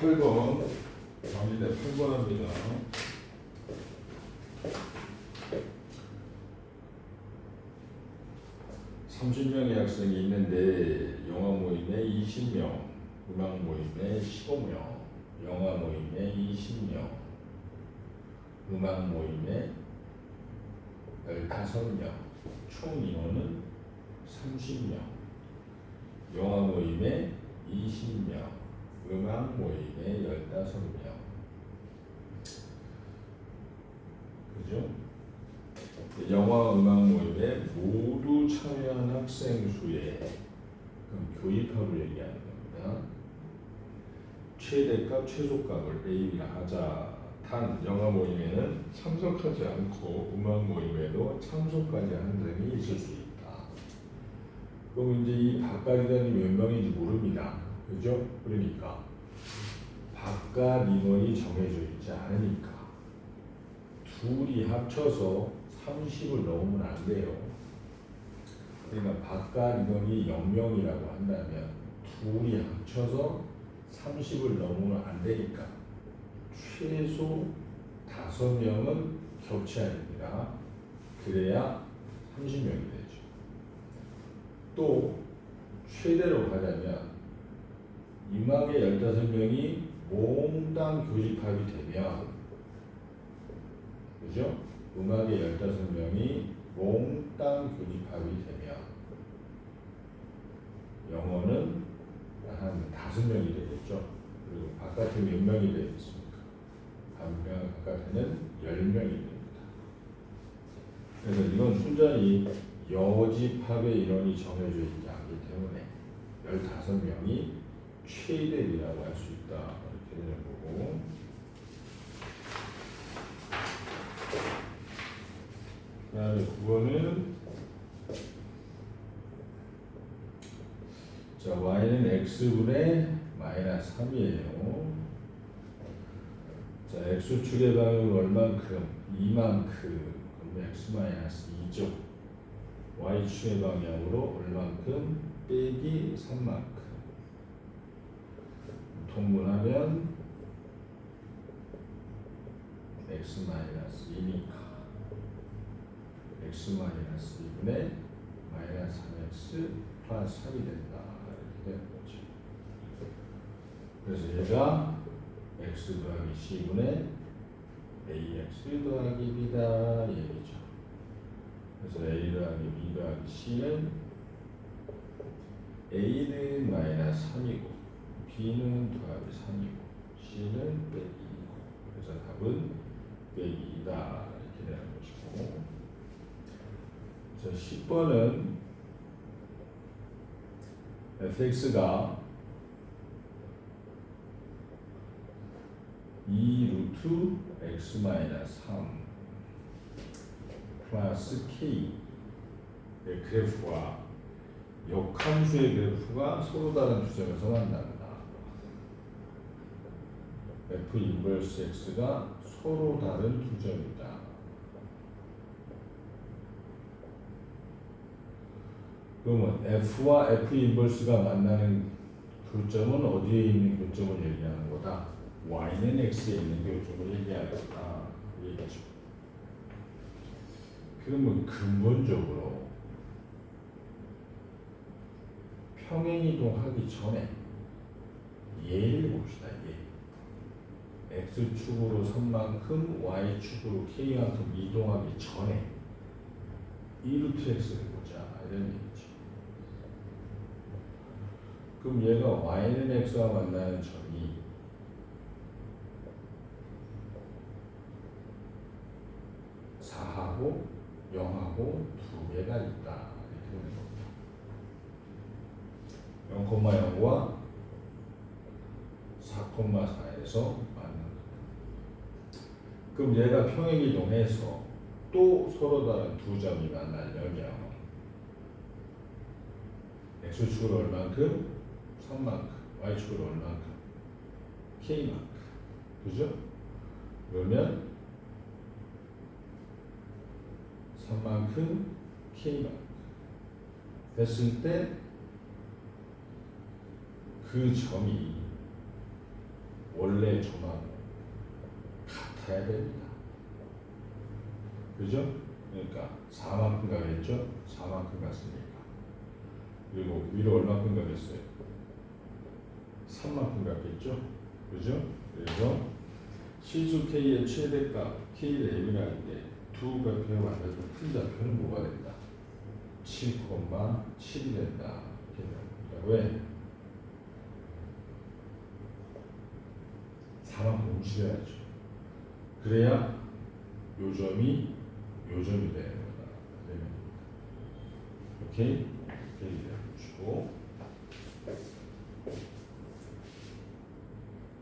8번 정리대 8번 합니다. 삼십 명의 학생이 있는데 영화 모임에 20명, 음악 모임에 15명, 영화 모임에 20명, 음악 모임에 15명, 총 인원은 30명, 영화 모임에 20명, 음악 모임에 15명. 그죠? 영화 음악 모임에 모두 참여한 학생 수의 그럼 교입합을 얘기하는 겁니다. 최대값, 최소값을 A라 하자. 단 영화 모임에는 참석하지 않고 음악 모임에도 참석까지 한 사람이 있을 수 있다. 그럼 이제 이 바깥이라는 몇 명인지 모릅니다. 그죠? 그러니까 바깥 인원이 정해져 있지 않으니까 둘이 합쳐서 30을 넘으면 안 돼요. 그러니까 바깥 인원이 0명이라고 한다면 둘이 합쳐서 30을 넘으면 안 되니까 최소 5명은 겹쳐야 됩니다. 그래야 30명이 되죠. 또 최대로 가자면 임학의 15명이 몽땅 교집합이 되면 그죠? 음악의 15명이 몽땅 교집합이 되면 영어는 한 5명이 되겠죠. 그리고 바깥에 몇 명이 되겠습니까? 반면 바깥에는 10명이 됩니다. 그래서 이건 순전히 여집합의 인원이 정해져 있지 않기 때문에 15명이 최대이라고 할 수 있다. 이렇게 되는 거고. 그 다음에 9번은 자 y는 x분의 마이너스 3이에요. 자 x축의 방향은 얼만큼? 이만큼 그럼 x 마이너스 2죠. y축의 방향으로 얼만큼? 빼기 3만큼 통분하면 x 마이너스 2니까 x 마이너스 2분의 마이너스 3x 플러스 3이 된다 이렇게 되는 거죠. 그래서 얘가 x 더하기 c분의 ax 더하기 b다 얘기죠. 그래서 a 더하기 b 더하기 c는 a는 마이너스 3이고 b는 더하기 3이고 c는 빼기 2고. 그래서 답은 빼기 2다. 이렇게 되는 것이고. 자 10번은 fx가 2 루트 x 마이너스 3 플러스 k의 그래프와 역함수의 그래프가 서로 다른 두 점에서 만난다. F 인버스 x가 서로 다른 두 점이다. 그러면 f와 f 인버스가 만나는 교점은 어디에 있는 교점을 얘기하는 거다? y는 x에 있는 교점을 얘기하는 거다. 그 얘기죠. 그러면 근본적으로 평행이동하기 전에 얘를 봅시다. 얘. X축으로 선만큼 y축으로 k만큼 이동하기 전에 2루트 x를 보자. 이런 얘기죠. 그럼 얘가 y는 x와 만나는 점이 사하고 0하고 두 개가 있다. 이렇게 되는 겁니다. 0,0과 4,4에서 만난 거다. 그럼 얘가 평행이동해서 또 서로 다른 두 점이 만나려면 x축으로 얼만큼? 3만큼 y축으로 얼만큼? k만큼 그죠? 그러면 3만큼 k만큼 됐을 때 그 점이 원래 조만 같아야 됩니다. 그죠? 그러니까 4만큼 가겠죠? 4만큼 갔으니까. 그리고 위로 얼마큼 가겠어요? 3만큼 갔겠죠? 그죠? 그래서 실수 K의 최대값 K를 예민할 때두 좌표가 만나서 큰 좌표는 뭐가 된다? 7,7이 된다. 왜? 사람 몸 줄여야죠. 그래야 요점이 요점이 되는 거다. 네. 오케이? 이렇게 네. 주고.